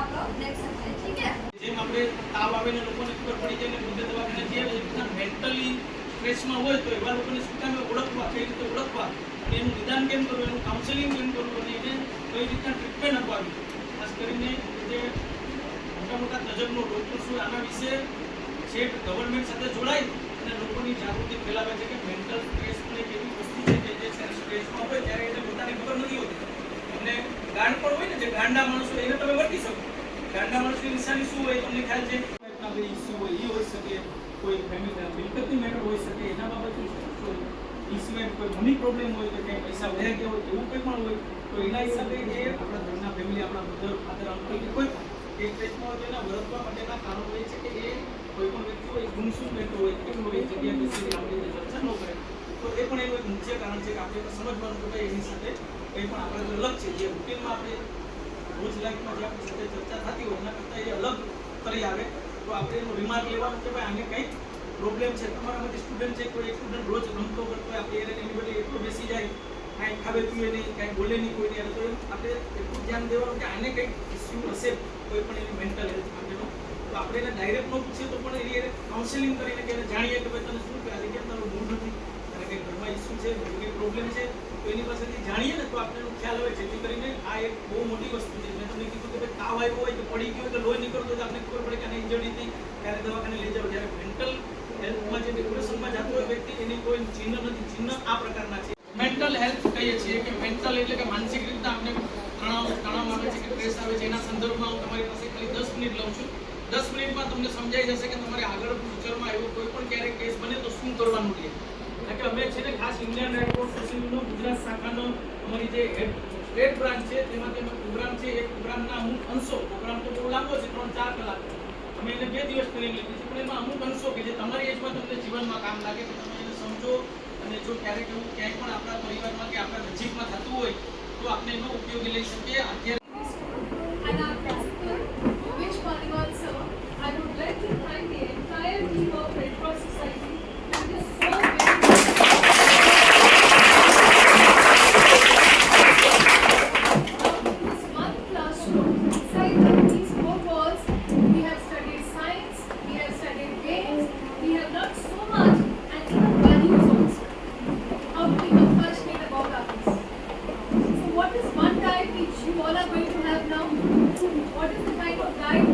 आप लोग देख सकते हैं ठीक है જેમ આપણે તાવ આવે ને લોકોને ખબર પડી જાય ને વૃદ્ધ દવાખાને જઈએ એ રીતના મેન્ટલી સ્ટ્રેસમાં હોય તો એવા લોકોને શું કામે ઓળખવા કઈ રીતે ઓળખવા અને એનું નિદાન કેમ કરવું એનું કાઉન્સેલિંગ કેમ કરવું અને એને કઈ રીતના ટ્રીટમેન્ટ અપાવી ખાસ કરીને જે મોટા મોટા તજજ્ઞો ડૉક્ટર શું આના વિશે છે ગવર્મેન્ટ સાથે જોડાય અને લોકોની જાગૃતિ ફેલાવે છે કે મેન્ટલ સ્ટ્રેસ પણ એક એવી વસ્તુ છે કે જે છે સ્ટ્રેસમાં હોય ત્યારે એને પોતાની ખબર નથી હોતી એમને ગાંડ પણ હોય ને જે ગાંડા માણસો એને તમે વર્તી શકો ગાંડા માણસની નિશાની શું હોય તમને ખ્યાલ ઇસ્યુ હોય એ હોઈ શકે કોઈ ફેમિલી મિલકતની મેટર હોઈ શકે એના બાબતે ઇસ્યુ કોઈ મની પ્રોબ્લેમ હોય કે કંઈ પૈસા વહી ગયા હોય એવું કંઈ પણ હોય તો એના હિસાબે એ આપણા ઘરના ફેમિલી આપણા ફાધર અંકલ કે કોઈ પણ એ ટાઈપમાં હોય માટેના કારણો હોય છે કે એ કોઈ પણ વ્યક્તિ હોય ગુમસુમ રહેતો હોય હોય એ જગ્યાએ બેસીને આપણી ન કરે તો એ પણ એનું એક કારણ છે કે આપણે સમજવાનું કે ભાઈ એની સાથે કંઈ પણ આપણે અલગ છે. જે રૂટીનમાં આપણે રોજ લાઈફમાં જે આપણી સાથે ચર્ચા થતી હોય, એના કરતાં એ અલગ કરી આવે. તો આપણે એનું રિમાર્ક લેવાનું કે ભાઈ, આને કંઈક પ્રોબ્લેમ છે? તમારામાંથી સ્ટુડન્ટ છે, કોઈ સ્ટુડન્ટ રોજ રમતો કરતો હોય, આપણે એને એની બધી એટલું બેસી જાય, કાંઈ ખાવે પીવે નહીં, કાંઈ બોલે નહીં કોઈને નહીં તો આપણે એટલું ધ્યાન દેવાનું કે આને કંઈક ઇસ્યુ હશે, કોઈ પણ એની મેન્ટલ હેલ્થ માટેનો. તો આપણે એને ડાયરેક્ટ ન પૂછીએ તો પણ એની કાઉન્સેલિંગ કરીને કે એને જાણીએ કે ભાઈ, તને શું કે આ રીતે તારું મૂડ નથી? અને કંઈ ઘરમાં ઇસ્યુ છે, કંઈ પ્રોબ્લેમ છે? એની પાસેથી જાણીએ ને, તો આપણે ખ્યાલ આવે જેથી કરીને આ એક બહુ મોટી વસ્તુ છે. મેં તમને કીધું કે તાવ આવ્યો હોય કે પડી ગયો કે લોહી નીકળતો તો આપણે ખબર પડે કે આને ઇન્જરી હતી ત્યારે દવાખાને લઈ જાવ જ્યારે મેન્ટલ હેલ્થમાં જે ડિપ્રેશનમાં જતો હોય વ્યક્તિ, એની કોઈ ચિહ્ન નથી. ચિહ્ન આ પ્રકારના છે. મેન્ટલ હેલ્થ કહીએ છીએ કે મેન્ટલ એટલે કે માનસિક રીતે આપણે તણાવ તણાવ આવે છે કે સ્ટ્રેસ આવે છે. એના સંદર્ભમાં હું તમારી પાસે ખાલી દસ મિનિટ લઉં છું. દસ મિનિટમાં તમને સમજાઈ જશે કે તમારે આગળ ફ્યુચરમાં એવો કોઈ પણ ક્યારેક કેસ બને તો શું કરવાનું છે કે અમે છે ને ખાસ ઇન્ડિયન રેડ ક્રોસ સોસાયટીનો ગુજરાત શાખાનો અમારી જે સ્ટેટ બ્રાન્ચ છે, તેમાં અમે પ્રોગ્રામ છે એ પ્રોગ્રામના અમુક અંશો, પ્રોગ્રામ તો બહુ લાંબો છે, ત્રણ ચાર કલાક. અમે એને બે દિવસ કરી લીધી છે, પણ એમાં અમુક અંશો કે જે તમારી એજમાં તમને જીવનમાં કામ લાગે કે તમે એને સમજો અને જો ક્યારેક એવું ક્યાંય પણ આપણા પરિવારમાં કે આપણા નજીકમાં થતું હોય, તો આપણે એનો ઉપયોગી લઈ શકીએ. અત્યારે You all are going to have now? What is the kind of diet